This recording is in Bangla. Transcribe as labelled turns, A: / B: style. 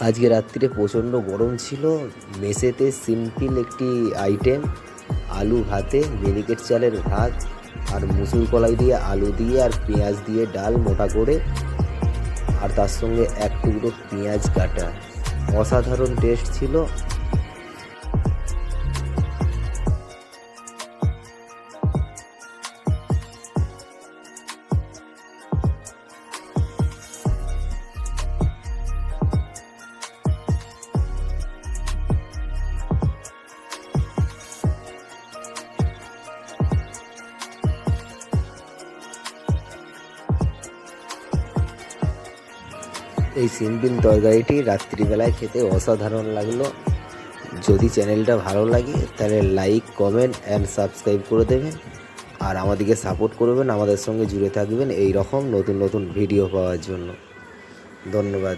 A: আজকে রাত্রিরে প্রচণ্ড গরম ছিল। মেসেতে সিম্পল একটি আইটেম, আলু ভাতে মেরিকেট চালের ভাত, আর মুসুর কলাই দিয়ে আলু দিয়ে আর পেঁয়াজ দিয়ে ডাল মোটা করে, আর তার সঙ্গে এক টুকরো পেঁয়াজ কাটা। অসাধারণ টেস্ট ছিল। এই সিম্পল তরকারিটি রাত্রিবেলায় খেতে অসাধারণ লাগল। যদি চ্যানেলটা ভালো লাগে, তাহলে লাইক কমেন্ট অ্যান্ড সাবস্ক্রাইব করে দেবেন। আর আমাদেরকে সাপোর্ট করবেন, আমাদের সঙ্গে জুড়ে থাকবেন। এই রকম নতুন নতুন ভিডিও পাওয়ার জন্য। ধন্যবাদ।